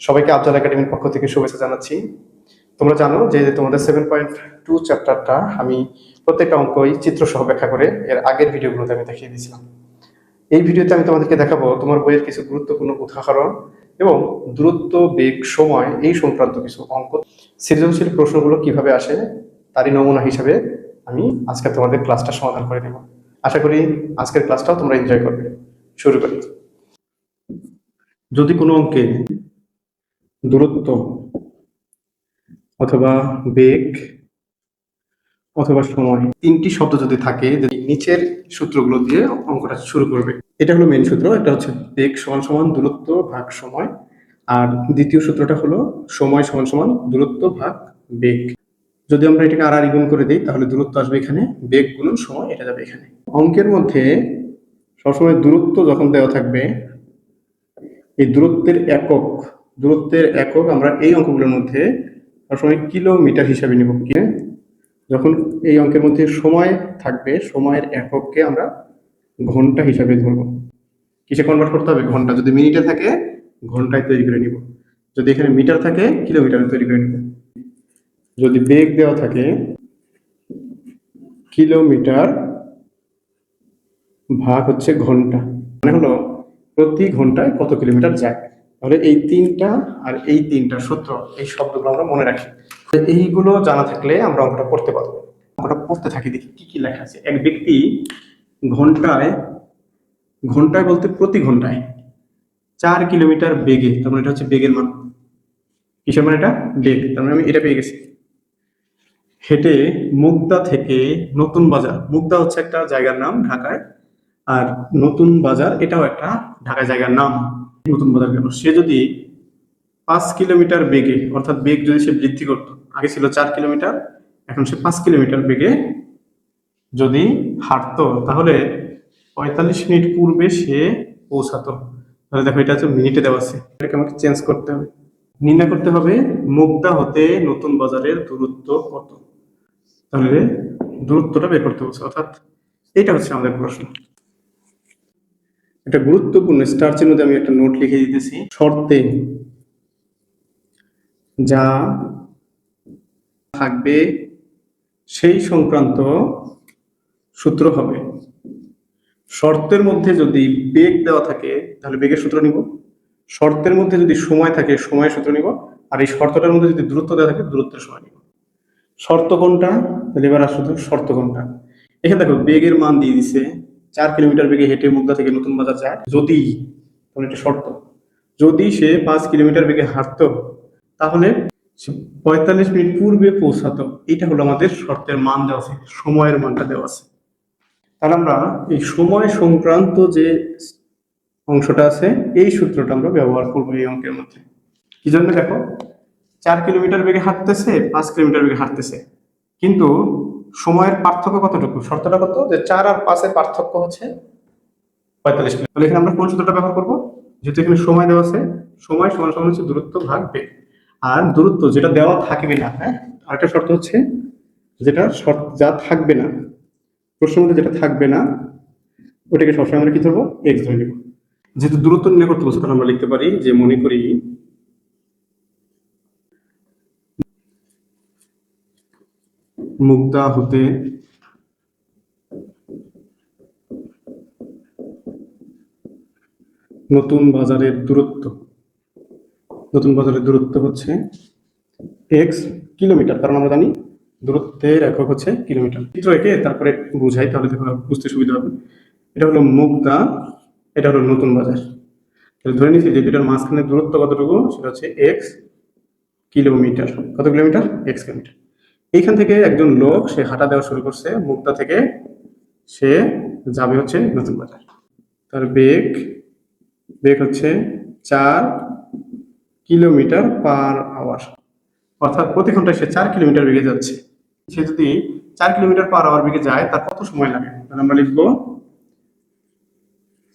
সবাইকে আফজাল একাডেমির পক্ষ থেকে শুভেচ্ছা জানাচ্ছি। তোমরা জানো যে তোমাদের সেভেন পয়েন্ট টু চ্যাপ্টারটা আমি প্রত্যেকটা অঙ্কই চিত্র সহ ব্যাখ্যা করে এর আগের ভিডিওগুলোতে আমি দেখিয়ে দিয়েছিলাম। এই ভিডিওতে আমি তোমাদেরকে দেখাবো তোমার বইয়ের কিছু গুরুত্বপূর্ণ উদাহরণ এবং দূরত্ব, বেগ, সময় এই সংক্রান্ত কিছু অঙ্ক। সৃজনশীল প্রশ্নগুলো কীভাবে আসে তারই নমুনা হিসাবে আমি আজকে তোমাদের ক্লাসটা সমাধান করে দেব। আশা করি আজকের ক্লাসটাও তোমরা এনজয় করবে। শুরু করি। যদি কোনো অঙ্কে দূরত্ব, অথবা বেগ, অথবা সময়। তিনটি শব্দ যদি থাকে, যদি নিচের সূত্রগুলো দিয়ে অঙ্কটা শুরু করবে। এটা হলো মেন সূত্র, এটা হচ্ছে বেগ সমান সমান দূরত্ব ভাগ সময়। আর দ্বিতীয় সূত্রটা হলো সময় সমান সমান দূরত্ব ভাগ বেগ। যদি আমরা এটাকে আর আর গুণ করে দিই, তাহলে দূরত্ব আসবে এখানে, বেগ গুণন সময় এটা যাবে এখানে। অঙ্কের মধ্যে সবসময় দূরত্ব যখন দেওয়া থাকবে, এই দূরত্বের একক দূরত্বের একক আমরা এই অঙ্কগুলোর মধ্যে সবসময় কিলোমিটার হিসাবে নিব। যখন এই অঙ্কের মধ্যে সময় থাকবে, সময়ের একককে আমরা ঘণ্টা হিসাবে ধরবো। কিসে কনভার্ট করতে হবে? ঘণ্টা। যদি মিনিটে থাকে, ঘন্টায় তৈরি করে নিব। যদি এখানে মিটার থাকে, কিলোমিটারে তৈরি করে নিব। যদি বেগ দেওয়া থাকে, কিলোমিটার ভাগ হচ্ছে ঘণ্টা। মানে হলো প্রতি ঘন্টায় কত কিলোমিটার যায়? তাহলে এই তিনটা আর এই তিনটা সূত্র, এই শব্দগুলো আমরা মনে রাখি। এইগুলো জানা থাকলে আমরা অঙ্কটা পড়তে পারব। অঙ্কটা পড়তে থাকি, দেখি কি কি লেখা আছে। এক ব্যক্তি ঘন্টায় ঘন্টায় বলতে প্রতি ঘন্টায় চার কিলোমিটার বেগে, তার মানে এটা হচ্ছে বেগের মান। কিসের মানে এটা? বেগ। তার মানে আমি এটা পেয়ে গেছি। হেঁটে মুগদা থেকে নতুন বাজার। মুগদা হচ্ছে একটা জায়গার নাম ঢাকায়, আর নতুন বাজার এটাও একটা ঢাকা জায়গার নাম। নতুন বাজার কেন? সে যদি পাঁচ কিলোমিটার বেগে, অর্থাৎ বেগ যদি সে বৃদ্ধি করতো, আগে ছিল চার কিলোমিটার, এখন সে পাঁচ কিলোমিটার বেগে যদি হাঁটতো, তাহলে পঁয়তাল্লিশ মিনিট পূর্বে সে পৌঁছাতো। তাহলে দেখো, এটা হচ্ছে মিনিটে দেওয়া আছে। এটাকে আমাকে চেঞ্জ করতে হবে। নির্ণয় করতে হবে মুগদা হতে নতুন বাজারের দূরত্ব কত? তাহলে দূরত্বটা বের করতে বলছে। অর্থাৎ এটা হচ্ছে আমাদের প্রশ্ন। একটা গুরুত্বপূর্ণ স্টার চিহ্ন দিয়ে আমি একটা নোট লিখে দিতেছি। শর্তে যা থাকবে সেই সংক্রান্ত সূত্র হবে। শর্তের মধ্যে যদি বেগ দেওয়া থাকে, তাহলে বেগের সূত্র নিব। শর্তের মধ্যে যদি সময় থাকে, সময়ের সূত্র নিব। আর এই শর্তটার মধ্যে যদি দূরত্ব দেওয়া থাকে, দূরত্বের সময় নিব। শর্ত কোনটা? তাহলে এবার আসলে শর্ত কোনটা? এখানে দেখো, বেগের মান দিয়ে দিছে চার কিলোমিটার বেগে হেঁটে মুগদা থেকে নতুন বাজার যায়। যদি এটা শর্ত। যদি সে পাঁচ কিলোমিটার বেগে হাঁটতো, তাহলে পঁয়তাল্লিশ মিনিট পূর্বে পৌঁছাতো। এটা হলো আমাদের শর্তের মান দেওয়া আছে, সময়ের মানটা দেওয়া আছে। তাহলে আমরা এই সময় সংক্রান্ত যে অংশটা আছে, এই সূত্রটা আমরা ব্যবহার করব এই অঙ্কের মধ্যে। কি জন্য দেখো? চার কিলোমিটার বেগে হাঁটতেছে, পাঁচ কিলোমিটার বেগে হাঁটতেছে। কিন্তু সময়ের পার্থক্য কতটুকু? শর্তটা কত? যে চার আর পাঁচের পার্থক্য হচ্ছে পঁয়তাল্লিশ মিনিট। তাহলে এখানে আমরা কোন সূত্রটা ব্যবহার করব? যেহেতু এখানে সময় দেওয়া আছে সময় সমান সমান হচ্ছে দূরত্ব ভাগ বেগ। আর দূরত্ব যেটা দেওয়া থাকবে না হ্যাঁ? আরেকটা শর্ত হচ্ছে যেটা শর্ত যা থাকবে না প্রশ্নের মধ্যে যেটা থাকবে না ওটাকে সবসময় আমরা কি ধরবো? এক্স ধরে নিব। যেহেতু দূরত্ব নির্ণয় করতে বলছে তাহলে আমরা লিখতে পারি যে মনে করি মুগদা হতে নতুন বাজারের দূরত্ব। নতুন বাজারের দূরত্ব হচ্ছে এক্স কিলোমিটার, কারণ আমরা জানি দূরত্বের একক হচ্ছে কিলোমিটার। চিত্র এঁকে তারপরে বুঝাই, তাহলে বুঝতে সুবিধা হবে। এটা হলো মুগদা এটা হলো নতুন বাজার। তাহলে ধরে নিচ্ছি যে দুটার মাঝখানে দূরত্ব কতটুকু? সেটা হচ্ছে এক্স কিলোমিটার। কত কিলোমিটার? X kilometre. এইখান থেকে একজন লোক, সে হাঁটা দেওয়া শুরু করছে মুগদা থেকে সে যাবে হচ্ছে নতুন বাজার। তার বেগ বেগ হচ্ছে চার কিলোমিটার পার আওয়ার অর্থাৎ প্রতি ঘন্টায় সে চার কিলোমিটার বেগে যাচ্ছে। সে যদি চার কিলোমিটার পার আওয়ার বেগে যায়, তার কত সময় লাগে? তাহলে আমরা লিখব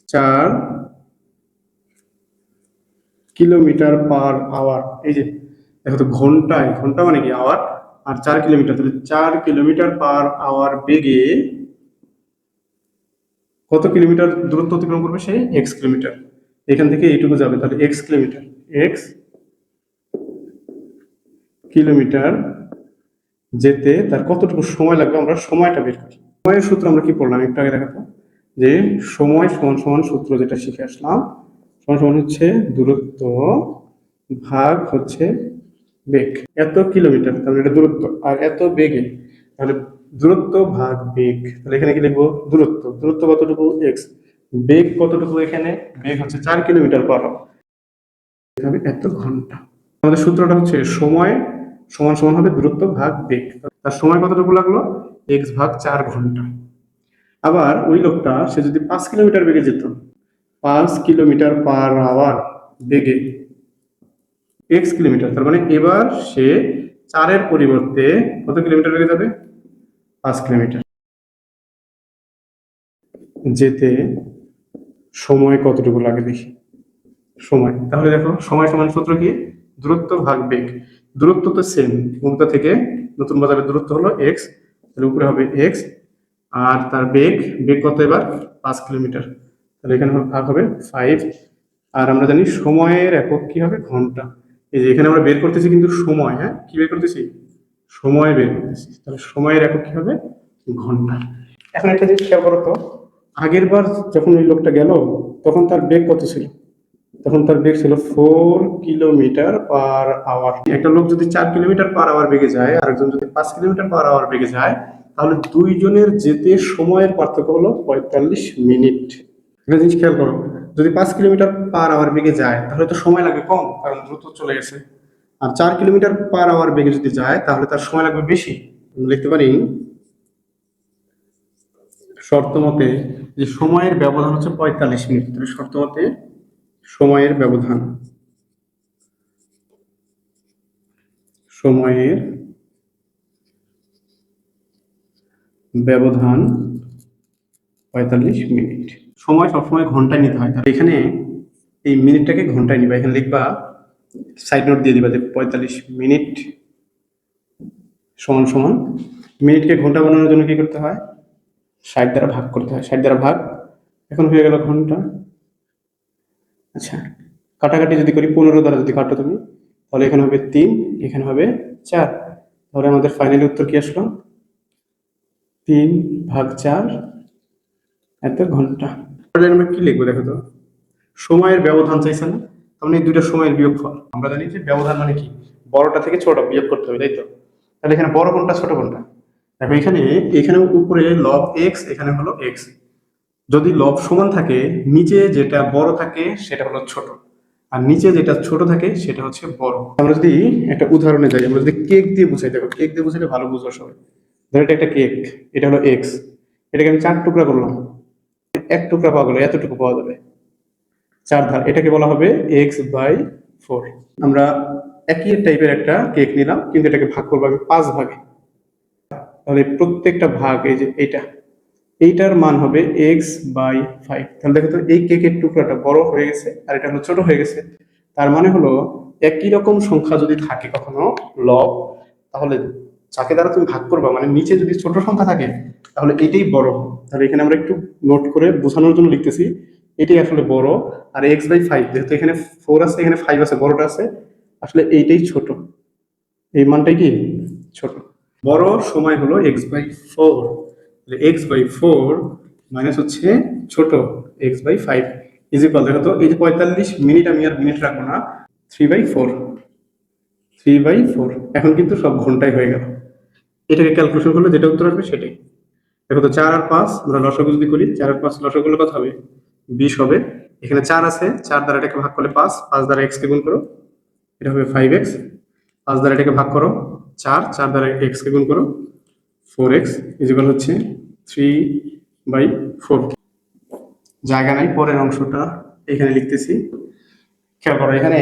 চার কিলোমিটার পার আওয়ার এই যে, দেখো তো ঘন্টায়, ঘণ্টা মানে কি? আওয়ার আর চার কিলোমিটার, তাহলে চার কিলোমিটার পার আওয়ার বেগে কত কিলোমিটার দূরত্ব অতিক্রম করবে সে? X kilometre. এখান থেকে এইটুকু যাবে, তাহলে এক্স কিলোমিটার। এক্স কিলোমিটার যেতে তার কতটুকু সময় লাগবে? আমরা সময়টা বের করি। সময়ের সূত্র আমরা কি পড়লাম? একটু আগে দেখাতো। যে সময় সমান সমান সূত্র যেটা শিখে আসলাম, সমান সমান হচ্ছে দূরত্ব ভাগ হচ্ছে বেগ। এত কিলোমিটার, তাহলে এটা দূরত্ব। আর এত বেগে, তাহলে দূরত্ব ভাগ বেগ। তাহলে এখানে কি লিখব? দূরত্ব। দূরত্ব কতটুকু? এক্স বেগ কতটুকু এখানে? বেগ হচ্ছে চার কিলোমিটার পার হবে এত ঘণ্টা। আমাদের সূত্রটা হচ্ছে সময় সমান সমান হবে দূরত্ব ভাগ বেগ। তার সময় কতটুকু লাগল? এক্স ভাগ চার ঘণ্টা। আবার ওই লোকটা, সে যদি পাঁচ কিলোমিটার বেগে যেত, পাঁচ কিলোমিটার পার আওয়ার বেগে এক্স কিলোমিটার, তার মানে এবার সে চারের পরিবর্তে কত কিলোমিটার বেগে যাবে? পাঁচ কিলোমিটার। যেতে সময় কতটুকু লাগে দেখি। সময়, তাহলে দেখো, সময় সমান সূত্র কি? দূরত্ব ভাগ বেগ। দূরত্ব তো সেম মুক্তা থেকে? নতুন বাজারের দূরত্ব হলো এক্স তাহলে উপরে হবে এক্স আর তার বেগ বেগ কত এবার? পাঁচ কিলোমিটার। তাহলে এখানে ভাগ হবে ফাইভ আর আমরা জানি সময়ের একক কি হবে? ঘণ্টা। এই যে এখানে আমরা বের করতেছি কিন্তু সময় হ্যাঁ? কি বের করতেছি? সময় বের করতেছি। তাহলে সময়ের একক কি হবে? ঘণ্টা। এখন একটা জিনিস খেয়াল করো তো আগের বার যখন ওই লোকটা গেল তখন তার বেগ কত ছিল? তখন তার বেগ ছিল ফোর কিলোমিটার পার আওয়ার একটা লোক যদি চার কিলোমিটার পার আওয়ার বেগে যায় আর একজন যদি পাঁচ কিলোমিটার পার আওয়ার বেগে যায় তাহলে দুইজনের যেতে সময়ের পার্থক্য হলো পঁয়তাল্লিশ মিনিট। একটা জিনিস খেয়াল করো যদি পাঁচ কিলোমিটার পার আওয়ার বেগে যায়, তাহলে তো সময় লাগে কম, কারণ দ্রুত চলে গেছে। আর চার কিলোমিটার পার আওয়ার বেগে যদি যায়, তাহলে তার সময় লাগবে বেশি। লিখতে পারি, শর্ত মতে যে সময়ের ব্যবধান হচ্ছে পঁয়তাল্লিশ মিনিট। তাহলে শর্ত মতে সময়ের ব্যবধান। সময়ের ব্যবধান পঁয়তাল্লিশ মিনিট। সময় সবসময় ঘন্টায় নিতে হয়। এখানে এই মিনিটটাকে ঘন্টায় নিবা। এখানে লিখবা সাইড নোট দিয়ে দিবা যে পঁয়তাল্লিশ মিনিট সমান সমান। মিনিটকে ঘণ্টা বানানোর জন্য কি করতে হয়? ষাট দ্বারা ভাগ করতে হয়। ষাট দ্বারা ভাগ, এখন হয়ে গেল ঘণ্টা। আচ্ছা কাটাকাটি যদি করি, পনেরো দ্বারা যদি কাটো তুমি, তাহলে এখানে হবে তিন, এখানে হবে চার। তাহলে আমাদের ফাইনালি উত্তর কি আসলো? তিন ভাগ চার, এত ঘণ্টা। তাহলে আমরা কি লিখব দেখো তো? সময়ের ব্যবধান চাইছে না? তার মানে এই দুইটা সময়ের বিয়োগফল। আমরা জানি যে ব্যবধান মানে কি? বড়টা থেকে ছোট বিয়োগ করতে হবে, তাই তো? তাহলে এখানে বড় কোনটা, ছোট কোনটা? দেখো এখানে এখানে উপরে লব এক্স এখানে হলো এক্স যদি লব সমান থাকে, নিচে যেটা বড় থাকে সেটা হলো ছোট। আর নিচে যেটা ছোট থাকে সেটা হচ্ছে বড়। আমরা যদি একটা উদাহরণে যাই, আমরা যদি কেক দিয়ে বুঝাই, দেখো কেক দিয়ে বুঝাইলে ভালো বুঝব সবাই। ধরো এটা একটা কেক এটা হলো এক্স এটাকে আমি চার টুকরা করলাম। এক টুকরা পাওয়া গেলো, এতটুকু পাওয়া যাবে। চার ধার, এটাকে বলা হবে এক্স বাই ফোর আমরা একই টাইপের একটা কেক নিলাম, কিন্তু এটাকে ভাগ করব আমি পাঁচ ভাগে। তাহলে প্রত্যেকটা ভাগ এই যে এইটা, এইটার মান হবে এক্স বাই ফাইভ তাহলে দেখো তো, এই কেকের টুকরাটা বড় হয়ে গেছে, আর এটা হলো ছোট হয়ে গেছে। তার মানে হলো, একই রকম সংখ্যা যদি থাকে কখনো লব তাহলে যাকে দ্বারা তুমি ভাগ করবা মানে নিচে যদি ছোট সংখ্যা থাকে তাহলে এটাই বড়। তাহলে এখানে আমরা একটু নোট করে বোঝানোর জন্য লিখতেছি, এটাই আসলে বড়। আর এক্স বাই ফাইভ যেহেতু এখানে ফোর আছে, এখানে ফাইভ আছে, বড়টা আছে, আসলে এইটাই ছোট। এই মানটাই কি? ছোট। বড় সময় হলো X by four X by four minus হচ্ছে ছোট X by five is equal দেখো তো, এই যে পঁয়তাল্লিশ মিনিট আমি আর মিনিট রাখব না three by four three by four এখন কিন্তু সব ঘন্টায় হয়ে গেল। এটাকে ক্যালকুলেশন করলে যেটা উত্তর আসবে সেটাই। দেখো তো চার আর পাঁচ, আমরা লসগু যদি করি, চার আর পাঁচ লসগুলো কত হবে? বিশ হবে। এখানে চার আছে, চার দ্বারা এটাকে ভাগ করলে পাঁচ পাঁচ দ্বারা এক্স কে গুণ করো, এটা হবে ফাইভ এক্স পাঁচ দ্বারা এটাকে ভাগ করো, চার চার দ্বারা এক্স কে গুণ করো ফোর এক্স ইজিকাল হচ্ছে থ্রি বাই ফোর জায়গা নাই, পরের অংশটা এখানে লিখতেছি। খেয়াল করো, এখানে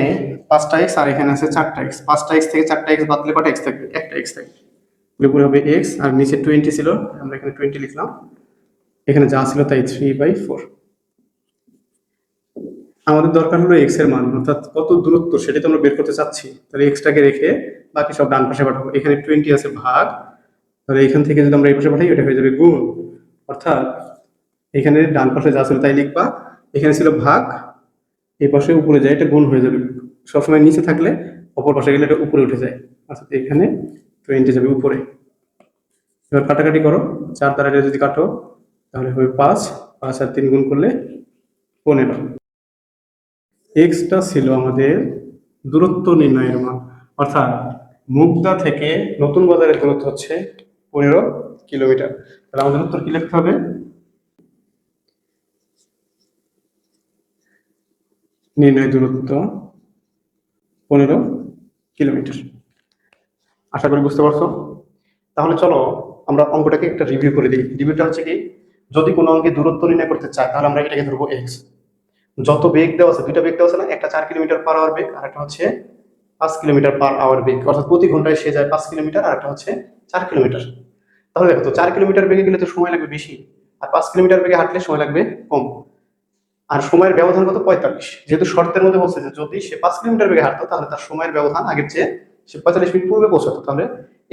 পাঁচটা এক্স আর এখানে আছে চারটা এক্স পাঁচটা এক্স থেকে চারটা এক্স বাদলে কটা এক্স থাকবে? একটা এক্স থাকবে। উপরে হবে এক্স আর নিচে টোয়েন্টি ছিল, আমরা এখানে টোয়েন্টি লিখলাম। এখানে যা ছিল তাই থ্রি বাই ফোর আমাদের দরকার হলো এক্সের মান, অর্থাৎ কত দূরত্ব সেটা তো আমরা বের করতে চাচ্ছি। তাহলে এক্সটাকে রেখে বাকি সব ডান পাশে পাঠাবো। এখানে টোয়েন্টি আছে ভাগ, তাহলে এখান থেকে যদি আমরা এই পাশে পাঠাই, এটা হয়ে যাবে গুণ। অর্থাৎ এখানে ডান পাশে যা ছিল তাই লিখবা। এখানে ছিল ভাগ, এই পাশে উপরে যায়, এটা গুণ হয়ে যাবে। সবসময় নিচে থাকলে অপর পাশে গেলে এটা উপরে উঠে যায়। আচ্ছা এখানে টোয়েন্টি যাবে উপরে। এবার কাটাকাটি করো, চার দ্বারা যদি কাটো, তাহলে হবে পাঁচ পাঁচ আর তিন গুণ করলে পনেরো। এক্সটা ছিল আমাদের দূরত্ব নির্ণয়ের মান। অর্থাৎ মুগদা থেকে নতুন বাজারের দূরত্ব হচ্ছে পনেরো কিলোমিটার। তাহলে আমাদের উত্তর কি লিখতে হবে? নির্ণয় দূরত্ব পনেরো কিলোমিটার। আশা করি বুঝতে পারছ? তাহলে চলো, আমরা অঙ্কটাকে একটা রিভিউ করে দিই। রিভিউটা হচ্ছে কি, যদি কোনো অঙ্কে দূরত্ব নির্ণয় করতে চাই তাহলে আমরা এটাকে ধরবো এক্স যত বেগ দেওয়া আছে, দুইটা বেগ দেওয়া আছে না, একটা চার কিলোমিটার পার আওয়ার বেগ, আর একটা হচ্ছে পাঁচ কিলোমিটার পার আওয়ার বেগ। অর্থাৎ প্রতি ঘন্টায় সে যায় পাঁচ কিলোমিটার, আর একটা হচ্ছে চার কিলোমিটার। তাহলে দেখো তো, চার কিলোমিটার বেগে গেলে তো সময় লাগবে বেশি, আর পাঁচ কিলোমিটার বেগে হাঁটলে সময় লাগবে কম। আর সময়ের ব্যবধান কত? পঁয়তাল্লিশ। যেহেতু শর্তের মধ্যে বলছে যে যদি সে পাঁচ কিলোমিটার বেগে হাঁটতো, তাহলে তার সময়ের ব্যবধান আগের চেয়ে পঁয়তাল্লিশ মিনিট পূর্বে পৌঁছাতো। তাহলে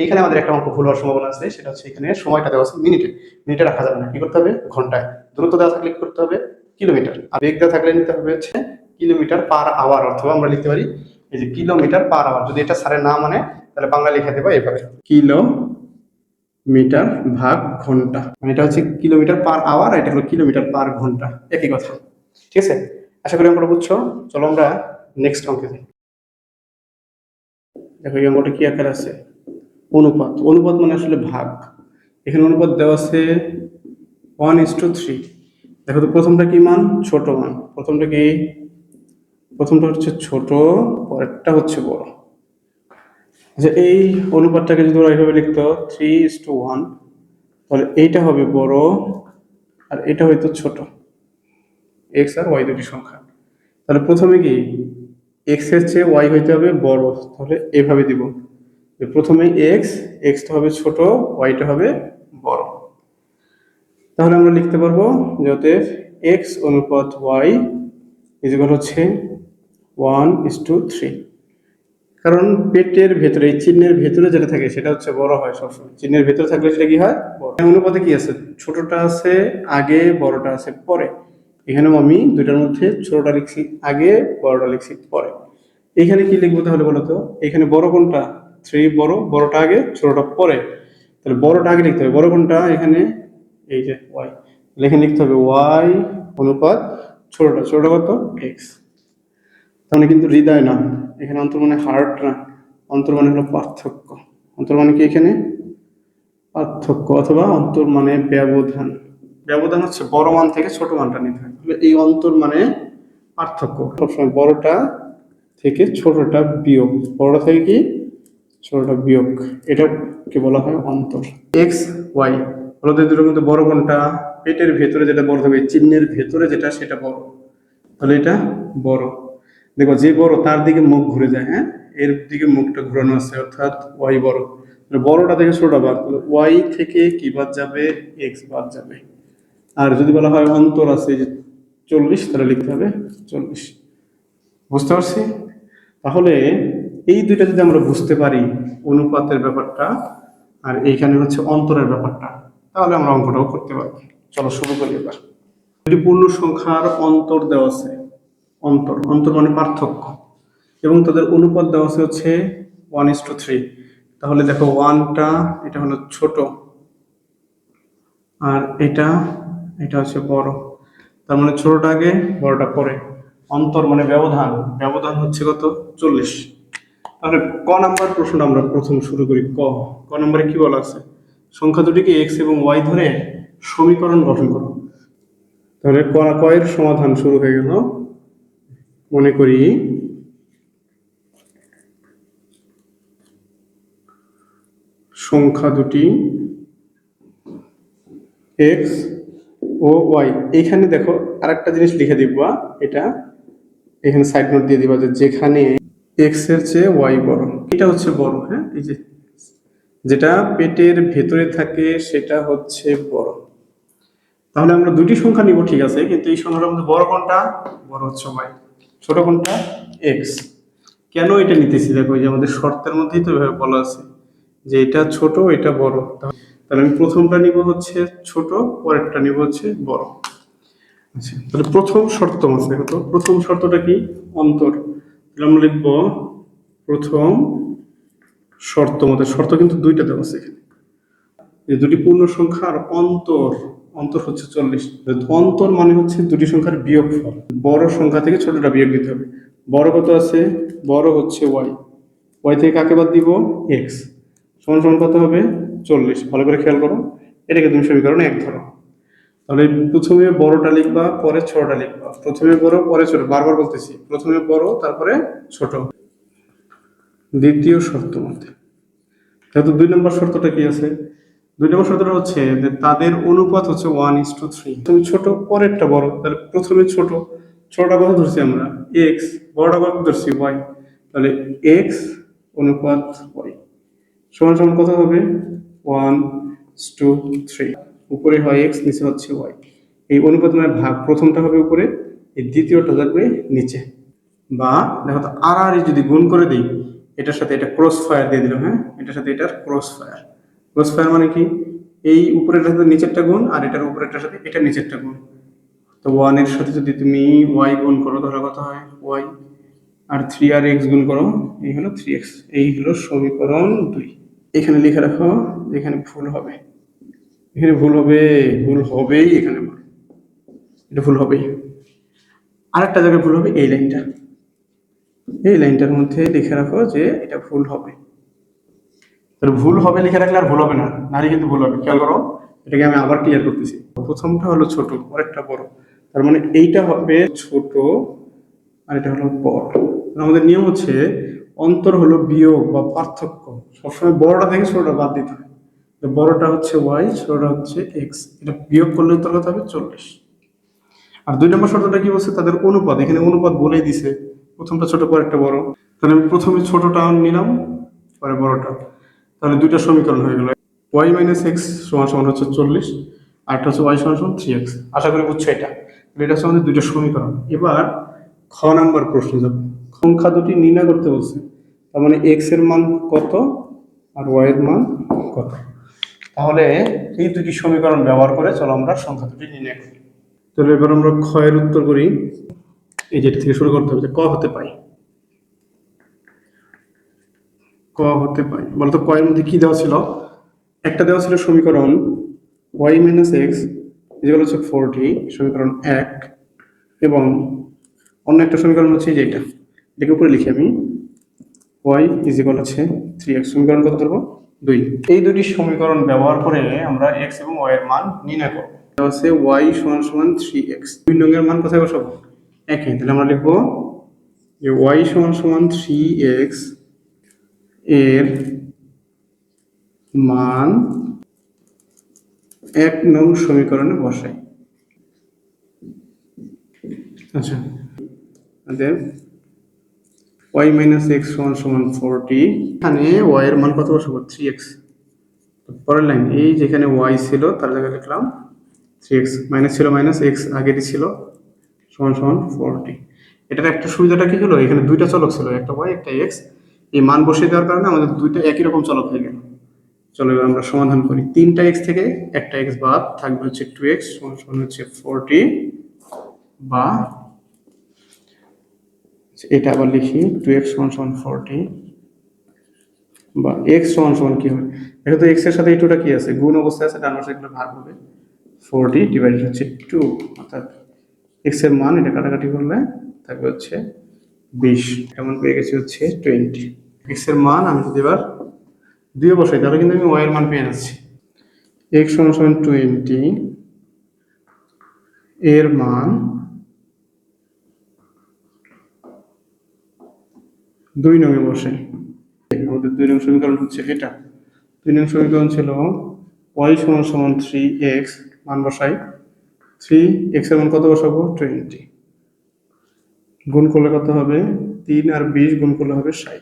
এইখানে আমাদের একটা অঙ্ক ভুল হওয়ার সম্ভাবনা আছে, সেটা হচ্ছে এখানে সময়টা দেওয়া আছে মিনিটে। মিনিটে রাখা যাবে না। কি করতে হবে? ঘন্টায়। দূরত্ব দেওয়া থাকলে করতে হবে? কিলোমিটার। আর বেগ দেওয়া থাকলে নিতে হবে হচ্ছে কিলোমিটার পার আওয়ার, অথবা আমরা লিখতে পারি এই যে কিলোমিটার পার আওয়ার। যদি এটা স্যারের না মানে তাহলে বাংলা লিখে দেবো এইভাবে কিলো মিটার ভাগ ঘণ্টা। মানে এটা হচ্ছে কিলোমিটার পার আওয়ার এটা হলো কিলোমিটার পার ঘণ্টা। একই কথা। ঠিক আছে? আশা করি আমরা বুঝছ। চলো আমরা নেক্সট অঙ্কে যাই। দেখো এই অঙ্কটা কি আকার আছে? অনুপাত। অনুপাত মানে আসলে ভাগ। এখানে অনুপাত দেওয়া আছে ওয়ান ইস টু থ্রি দেখো তো প্রথমটা কি মান? ছোট মান। প্রথমটা কি? প্রথমটা হচ্ছে ছোট, পরেরটা হচ্ছে বড়। আচ্ছা এই অনুপাতটাকে যদি ওরা এইভাবে লিখতো থ্রি ইস টু ওয়ান তাহলে এইটা হবে বড় আর এটা হয়তো ছোট। এক্স আর ওয়াই দুটি সংখ্যা। তাহলে প্রথমে কি? এক্সের চেয়ে ওয়াই হইতে হবে বড়, তাহলে এভাবে দিব। প্রথমে এক্স এক্সটা হবে ছোট ওয়াইটা হবে বড়। তাহলে আমরা লিখতে পারব যে অতএব এক্স অনুপাত ওয়াই ইজিকাল হচ্ছে ওয়ান ইস টু থ্রি কারণ পেটের ভেতরে, এই চিহ্নের ভেতরে যেটা থাকে, সেটা হচ্ছে বড় হয় সবসময়। চিহ্নের ভেতরে থাকলে সেটা কি হয়? বড়। অনুপাতে কি আছে? ছোটটা আছে, আগে বড়টা আছে, পরে। এখানেও আমি দুইটার মধ্যে ছোটটা লিখছি আগে, বড়টা লিখছি পরে। এখানে কি লিখব তাহলে বলো তো এখানে বড় কোনটা? থ্রি বড়, বড়টা আগে, ছোটটা পরে। তাহলে বড়টা আগে লিখতে হবে। বড় কোনটা? এখানে এই যে ওয়াই এখানে লিখতে হবে ওয়াই অনুপাত ছোটটা। ছোটটা কত? এক্স তাহলে কিন্তু হৃদয় না। এখানে অন্তর মানে হার্ট না। অন্তর মানে হলো পার্থক্য। অন্তর মানে কি এখানে? পার্থক্য অথবা অন্তর মানে ব্যবধান। ব্যবধান হচ্ছে বড় মান থেকে ছোট মানটা নিতে হয় এই অন্তর মানে পার্থক্য। সবসময় বড়টা থেকে ছোটটা বিয়োগ। বড়টা থেকে কি? ছোটটা বিয়োগ। এটাকে বলা হয় অন্তর। এক্স ওয়াই বলতে দুটোর মধ্যে বড় কোনটা? পেটের ভেতরে যেটা বড় থাকবে, চিহ্নের ভেতরে যেটা, সেটা বড়। তাহলে এটা বড়। দেখো, যে বড়, তার দিকে মুখ ঘুরে যায় হ্যাঁ? এর দিকে মুখটা ঘুরানো আছে, অর্থাৎ ওয়াই বড়। বড়টা থেকে ছোটটা বাদ। ওয়াই থেকে কি বাদ যাবে? এক্স বাদ যাবে। আর যদি বলা হয় অন্তর আছে চল্লিশ, তাহলে লিখতে হবে চল্লিশ। বুঝতে পারছি? তাহলে এই দুইটা যদি আমরা বুঝতে পারি, অনুপাতের ব্যাপারটা আর এইখানে হচ্ছে অন্তরের ব্যাপারটা, তাহলে আমরা অঙ্কটাও করতে পারব। চলো শুরু করি এবার। দুটি পূর্ণ সংখ্যার অন্তর দেওয়া আছে, অন্তর অন্তর মানে পার্থক্য, এবং তাদের অনুপাত দেওয়া আছে হচ্ছে ওয়ান ইস টু থ্রি তাহলে দেখো ওয়ানটা এটা হলো ছোট, আর এটা এটা হচ্ছে বড়। তার মানে ছোটটা আগে বড়টা পরে। অন্তর মানে ব্যবধান। ব্যবধান হচ্ছে কত? চল্লিশ। তাহলে ক নাম্বার প্রশ্নটা আমরা প্রথম শুরু করি ক। ক নাম্বারে কি বলা আছে? সংখ্যা দুটিকে এক্স এবং ওয়াই ধরে সমীকরণ গঠন করো। তাহলে ক কয়ের সমাধান শুরু হয়ে গেল। মনে করি সংখ্যা দুটি এক্স ও ওয়াই। এখানে দেখো আরেকটা জিনিস লিখে দিবা এটা। এখানে সাইড নোট দিয়ে দিবা যে যেখানে এক্সের চেয়ে ওয়াই বড়। এটা হচ্ছে বড় হ্যাঁ? এই যে যেটা পেটের ভেতরে থাকে সেটা হচ্ছে বড়। তাহলে আমরা দুটি সংখ্যা নিব, ঠিক আছে? কিন্তু এই সংখ্যাটার মধ্যে বড় কোনটা? বড় হচ্ছে ওয়াই ছোট কোনটা? এক্স কেন এটা নিতেছি? দেখো এই যে আমাদের শর্তের মধ্যেই তো এভাবে বলা আছে। যে এটা ছোট, এটা বড়। তাহলে আমি প্রথমটা নিব হচ্ছে ছোট, পরেরটা নিব হচ্ছে বড়। আচ্ছা তাহলে প্রথম শর্ত আছে। দেখো তো প্রথম শর্তটা কি? অন্তর। তাহলে আমরা লিখব প্রথম শর্ত মতে। শর্ত কিন্তু দুইটা দেওয়া আছে এখানে। এই দুটি পূর্ণ সংখ্যা আর অন্তর। অন্তর হচ্ছে চল্লিশ। অন্তর মানে হচ্ছে দুটি সংখ্যার বিয়োগফল। বড় সংখ্যা থেকে ছোটটা বিয়োগ দিতে হবে। বড় কত আছে? বড় হচ্ছে ওয়াই ওয়াই থেকে কাকে বাদ দিব? এক্স সমান সমান কত হবে, চল্লিশ, ভালো করে খেয়াল করো। এটাকে তুমি সমীকরণ এক ধরো। তাহলে প্রথমে বড়টা লিখবা, পরে ছোটটা লিখবা। প্রথমে বড়, পরে ছোট, বারবার বলতেছি। প্রথমে বড়, তারপরে ছোট। দ্বিতীয় শর্ত মধ্যে। যেহেতু দুই নম্বর শর্তটা কি আছে? দুই নম্বর শর্তটা হচ্ছে যে তাদের অনুপাত হচ্ছে ওয়ান ইস টু থ্রি তুমি ছোট, পরেরটা বড়। তাহলে প্রথমে ছোট। ছোটটা কত ধরছি আমরা? এক্স বড়টা কত ধরছি? ওয়াই তাহলে এক্স অনুপাত ওয়াই সমান সমান কত হবে? ওয়ান টু থ্রি উপরে হয় এক্স নিচে হচ্ছে ওয়াই এই অনুপাত মানে ভাগ প্রথমটা হবে উপরে, এই দ্বিতীয়টা থাকবে নিচে। বা দেখো তো আর আর যদি গুণ করে দিই, এটার সাথে এটা ক্রস ফায়ার দিয়ে দিলাম হ্যাঁ? এটার সাথে এটার ক্রস ফায়ার ক্রস ফায়ার মানে কি? এই উপরেরটার সাথে নিচেরটা গুণ, আর এটার উপরেরটার সাথে এটা নিচেরটা গুণ। তো ওয়ানের সাথে যদি তুমি ওয়াই গুণ করো ধরো কত হয়? ওয়াই আর থ্রি আর এক্স গুণ করো, এই হলো থ্রি এক্স এই হলো সমীকরণ দুই। এখানে লিখে রাখো এখানে ভুল হবে। এখানে ভুল হবে, ভুল হবেই এখানে এটা ভুল হবেই। আরেকটা জায়গায় ভুল হবে, এই লাইনটা। এই লাইনটার মধ্যে লিখে রাখো যে এটা ভুল হবে। ভুল হবে লিখে রাখলে আর ভুল হবে না। নারী কিন্তু ভুল হবে। খেয়াল করো, এটাকে আমি আবার ক্লিয়ার করতেছি। প্রথমটা হলো ছোট, আরেকটা বড়। তার মানে এইটা হবে ছোট, আর এটা হলো বড়। আমাদের নিয়ম হচ্ছে অন্তর হলো বিয়োগ বা পার্থক্য। সবসময় বড়টা থেকে, ছোটটা বাদ দিতে হয়। বড়টা হচ্ছে ওয়াই ছোটটা হচ্ছে এক্স এটা বিয়োগ করলে উত্তর কত হবে? চল্লিশ। আর দুই নম্বর শর্তটা কি বলছে? তাদের অনুপাত। এখানে অনুপাত বলেই দিছে। প্রথমটা ছোট পরে একটা বড়। তাহলে আমি প্রথমে ছোটটা নিলাম, পরে বড়টা। তাহলে দুইটা সমীকরণ হয়ে গেল। ওয়াই মাইনাস এক্স সমান সমান হচ্ছে চল্লিশ আরটা হচ্ছে ওয়াই সমান সমান থ্রি এক্স আশা করি বুঝছ এটা। এটা হচ্ছে আমাদের দুইটা সমীকরণ। এবার খ নাম্বার প্রশ্ন যাবে সংখ্যা দুটি নির্ণয় করতে বলছে। তার মানে এক্সের মান কত আর ওয়াই এর মান কত? তাহলে এই দুটি সমীকরণ ব্যবহার করে চলো আমরা সংখ্যা দুটি নির্ণয় করি। তাহলে এবার আমরা ক্ষয়ের উত্তর করি। এই যেটা থেকে শুরু করতে হবে যে ক হতে পাই ক হতে পাই বলতো কয়ের মধ্যে কি দেওয়া ছিল? একটা দেওয়া ছিল সমীকরণ ওয়াই মাইনাস এক্স যেগুলো হচ্ছে ফোরটি সমীকরণ এক এবং অন্য একটা সমীকরণ হচ্ছে যেটা এটাকে উপরে লিখি আমি। ওয়াই ইজ ইকুয়াল হচ্ছে থ্রি এক্স সমীকরণ কত ধরবো দুই। এই দুটি সমীকরণ ব্যবহার করে আমরা এক্স এবং ওয়াই এর মান নির্ণয় করব। হচ্ছে ওয়াই সমান সমান থ্রি এক্স দুই নঙ্গের মান কোথায় বসাবো? একই তাহলে আমরা লিখব যে ওয়াই সমান সমান থ্রি এক্সের মান এক নং সমীকরণে বসাই। আচ্ছা। আমাদের ওয়াই মাইনাস এক্স সমান সমান ফোরটি এখানে ওয়াই এর মান কত বসাবো? থ্রি এক্স পরের লাইন এই যেখানে ওয়াই ছিল, তার জায়গায় লিখলাম থ্রি এক্স মাইনাস ছিল মাইনাস এক্স আগেরই ছিল, সমান সমান ফোরটি এটার একটা সুবিধাটা কি হলো? এখানে দুইটা চলক ছিল, একটা ওয়াই একটা এক্স এই মান বসিয়ে দেওয়ার কারণে আমাদের দুইটা একই রকম চলক হয়ে গেল। চলো এবার আমরা সমাধান করি। তিনটা এক্স থেকে একটা এক্স বাদ থাকবে হচ্ছে টু এক্স সমান সমান হচ্ছে ফোরটি বা এটা আবার লিখি, টু এক্স সমান সমান ফোরটি। বা এক্স সমান সমান কি হবে? দেখো তো এক্সের সাথে এই টুটা কি আছে? গুণ অবস্থায় আছে ডান পাশে এগুলো ভাগ হবে। ফোরটি ডিভাইডেড হচ্ছে টু অর্থাৎ এক্সের মান এটা কাটাকাটি করলে থাকবে হচ্ছে বিশ। এমন পেয়ে গেছি হচ্ছে টোয়েন্টি এক্সের মান আমি যদি এবার দুই বসাই, তাহলে কিন্তু আমি ওয়াই এর মান পেয়ে যাচ্ছি। এক্স সমান সমান টোয়েন্টি এর মান দুই নঙে বসে। আমাদের দুই নং সমীকরণ হচ্ছে এটা। দুই নং সমীকরণ ছিল ওয়াই সমান সমান থ্রি এক্স মান বসাই। থ্রি এক্সের মান কত বসাবো? টোয়েন্টি গুণ করলে কত হবে? তিন আর বিশ গুণ করলে হবে ষাট।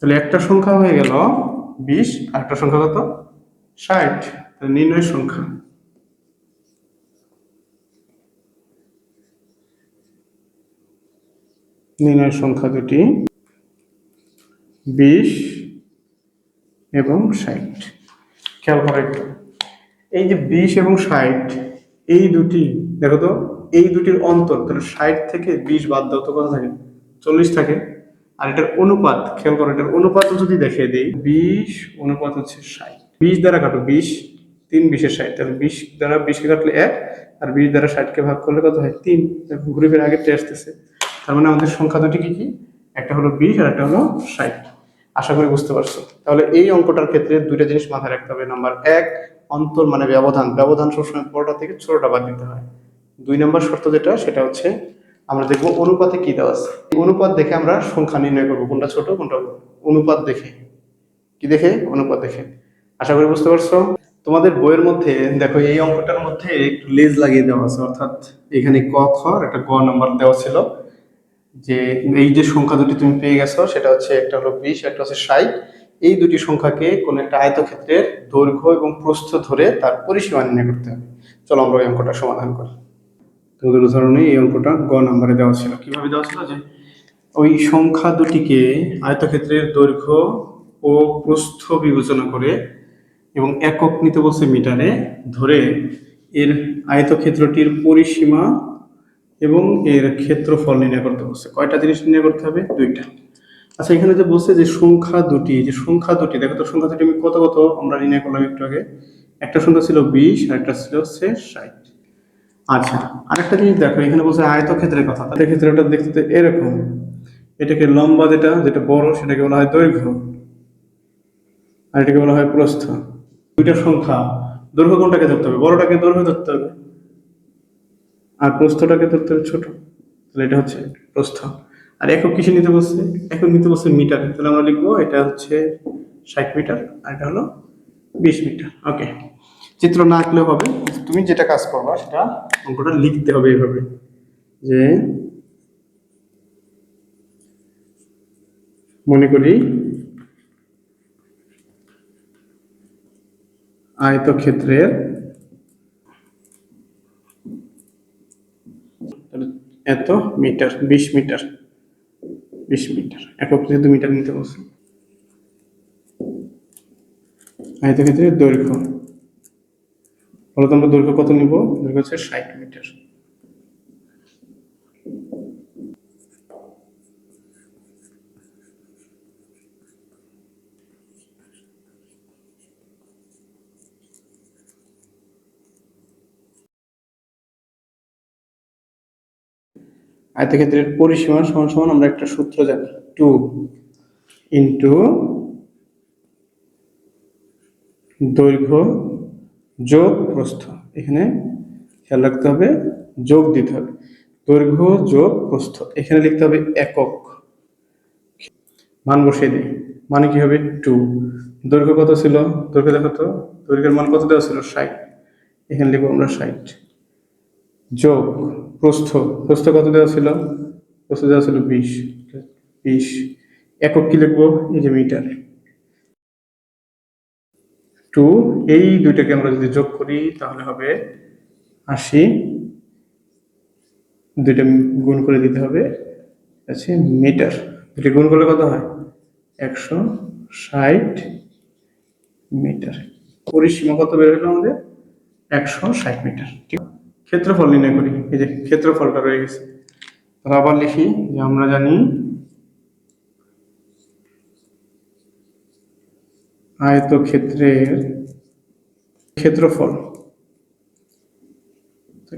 তাহলে একটা সংখ্যা হয়ে গেল বিশ, আর একটা সংখ্যা কত? ষাট। তাহলে নির্ণয় সংখ্যা। নির্ণয় সংখ্যা দুটি, বিশ এবং ষাট। খেয়াল করে একটু। এই যে বিশ এবং ষাট, এই দুটি, দেখো তো, এই দুটির অন্তর, তাহলে ষাট থেকে বিশ বাদ দাও তো কত থাকে? চল্লিশ থাকে। আর এটার অনুপাত, খেয়াল করো, এটার অনুপাত যদি দেখিয়ে দিই, বিশ অনুপাত হচ্ছে ষাট। বিশ দ্বারা কাটো বিশ, তিন বিশের ষাট, তাহলে বিশ দ্বারা বিশকে কাটলে এক, আর বিশ দ্বারা ষাটকে ভাগ করলে কত হয়? তিন। ঘুরে ফিরে আগেরটা আসতেছে। তার মানে আমাদের সংখ্যা দুটি কি কি? একটা হলো বিশ আর একটা হলো ষাট। আশা করি বুঝতে পারছ। তাহলে এই অঙ্কটার ক্ষেত্রে দুইটা জিনিস মাথায় রাখতে হবে। নাম্বার এক, অন্তর মানে ব্যবধান। ব্যবধান সবসময় বড়টা থেকে ছোটটা বাদ দিতে হয়। দুই নম্বর শর্ত যেটা, সেটা হচ্ছে আমরা দেখব অনুপাতে কি দেওয়া আছে। অনুপাত দেখে আমরা সংখ্যা নির্ণয় করব, কোনটা ছোট, কোনটা অনুপাত দেখে। কি দেখে? অনুপাত দেখে। আশা করি বুঝতে পারছ। তোমাদের বইয়ের মধ্যে, দেখো এই অঙ্কটার মধ্যে একটু লেজ লাগিয়ে দেওয়া আছে। অর্থাৎ এখানে ক, খ একটা গ নাম্বার দেওয়া ছিল। যে এই যে সংখ্যা দুটি তুমি পেয়ে গেছো, সেটা হচ্ছে একটা হলো বিশ, একটা হচ্ছে ষাট। এই দুটি সংখ্যাকে কোনো একটা আয়তক্ষেত্রের দৈর্ঘ্য এবং প্রস্থ ধরে তার পরিসীমা নির্ণয় করতে হবে। চলো আমরা ওই অঙ্কটা সমাধান করি। তোমাদের উদাহরণে এই অঙ্কটা গ নাম্বারে দেওয়া ছিল। কীভাবে দেওয়া ছিল? যে ওই সংখ্যা দুটিকে আয়তক্ষেত্রের দৈর্ঘ্য ও প্রস্থ বিবেচনা করে এবং একক নিতে বলছে মিটারে ধরে এর আয়তক্ষেত্রটির পরিসীমা এবং এর ক্ষেত্রফল নির্ণয় করতে বলছে। কয়টা জিনিস নির্ণয় করতে হবে? দুইটা। আচ্ছা এখানে যে বলছে যে সংখ্যা দুটি যে সংখ্যা দুটি, দেখো তো সংখ্যা দুটি আমি কত কত আমরা নির্ণয় করলাম একটু আগে। একটা সংখ্যা ছিল বিশ, আর একটা ছিল হচ্ছে ষাট। আচ্ছা আরেকটা জিনিস দেখো, এখানে বলছে আয়তক্ষেত্রের কথা। তাদের ক্ষেত্রে ক্ষেত্রটা দেখতে এরকম। এটাকে লম্বা যেটা যেটা বড়, সেটাকে বলা হয় দৈর্ঘ্য। আর এটাকে বলা হয় প্রস্থ। দুইটা সংখ্যা। দৈর্ঘ্য কোনটাকে ধরতে হবে? বড়টাকে দৈর্ঘ্য ধরতে হবে। আর প্রস্থটাকে ধরতে হবে ছোট। তাহলে এটা হচ্ছে প্রস্থ। আর একক কিসে নিতে বলছে একক নিতে বলছে মিটার। তাহলে আমরা লিখব এটা হচ্ছে ষাট মিটার আর এটা হলো বিশ মিটার। ওকে। চিত্র না আঁকলেও হবে। তুমি যেটা কাজ করবা সেটা অঙ্কটা লিখতে হবে এইভাবে। যে মনে করি আয়তক্ষেত্রের এত মিটার, বিশ মিটার বিশ মিটার, একক দু মিটার নিতে বলছে। আয়তক্ষেত্রের দৈর্ঘ্য। বলতো আমরা দৈর্ঘ্য কত নিব? দৈর্ঘ্য হচ্ছে ষাট মিটার। আয়তক্ষেত্রের পরিসীমা সমান সমান আমরা একটা সূত্র জানি। টু ইন্টু দৈর্ঘ্য যোগ প্রস্থ। এখানে খেয়াল রাখতে হবে, যোগ দিতে হবে। দৈর্ঘ্য যোগ প্রস্থ। এখানে লিখতে হবে একক। মান বসিয়ে দিই। মানে কি হবে? টু দৈর্ঘ্য কত ছিল? দৈর্ঘ্য দেখো তো। দৈর্ঘ্যের মান কত দেওয়া ছিল? ষাট। এখানে লিখব আমরা ষাট। যোগ প্রস্থ প্রস্থ কত দেওয়া ছিল? প্রস্থ দেওয়া ছিল বিশ। বিশ। একক কি লিখব? এই যে মিটার। টু, এই দুইটাকে আমরা যদি যোগ করি, তাহলে হবে আশি। দুইটা গুণ করে দিতে হবে, আছে মিটার। দুটি গুণ করলে কত হয়? একশো ষাট মিটার। পরিসীমা কত বের হলো আমাদের? একশো ষাট মিটার। ঠিক? ক্ষেত্রফল নির্ণয় করি। এই যে ক্ষেত্রফলটা রয়ে গেছে। আবার লিখি যে আমরা জানি আয়তক্ষেত্রের ক্ষেত্রফল।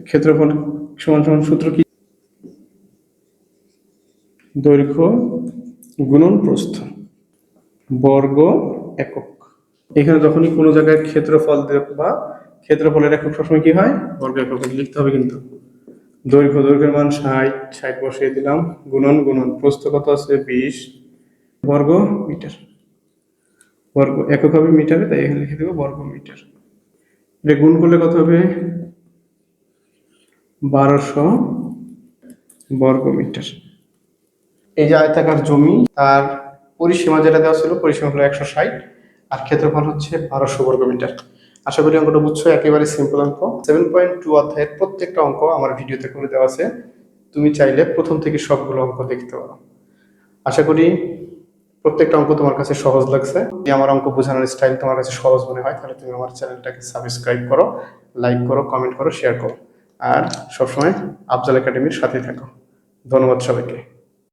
ক্ষেত্রফল সমান সমান সূত্র কি? দৈর্ঘ্য গুণন প্রস্থ বর্গ একক। এখানে যখনই কোনো জায়গায় ক্ষেত্রফল বা ক্ষেত্রফলের একক সবসময় কি হয়? বর্গ একক লিখতে হবে কিন্তু। দৈর্ঘ্য দৈর্ঘ্যের মান ষাট ষাট বসিয়ে দিলাম গুণন গুণন প্রস্থ কত আছে? বিশ। বর্গ মিটার। বর্গ একক হবে মিটারে তাই এখানে লিখে দেবো বর্গ মিটার। এটা গুণ করলে কত হবে? বারোশো বর্গ মিটার। এই যে আয়তাকার জমি তার পরিসীমা যেটা দেওয়া ছিল পরিসীমা হলো একশো ষাট আর ক্ষেত্রফল হচ্ছে বারোশো বর্গ মিটার। আশা করি অঙ্কটা বুঝছ, একেবারে সিম্পল অঙ্ক। সেভেন পয়েন্ট টু অধ্যায়ের প্রত্যেকটা অঙ্ক আমার ভিডিওতে করে দেওয়া আছে। তুমি চাইলে প্রথম থেকে সবগুলো অঙ্ক দেখতে পারো। আশা করি প্রত্যেকটা অঙ্ক তোমার কাছে সহজ লাগছে। যদি আমার অঙ্ক বোঝানোর স্টাইল তোমার কাছে সহজ মনে হয়, তাহলে তুমি আমার চ্যানেলটাকে সাবস্ক্রাইব করো লাইক করো কমেন্ট করো শেয়ার করো। আর সবসময় আফজাল একাডেমির সাথেই থাকো। ধন্যবাদ সবাইকে।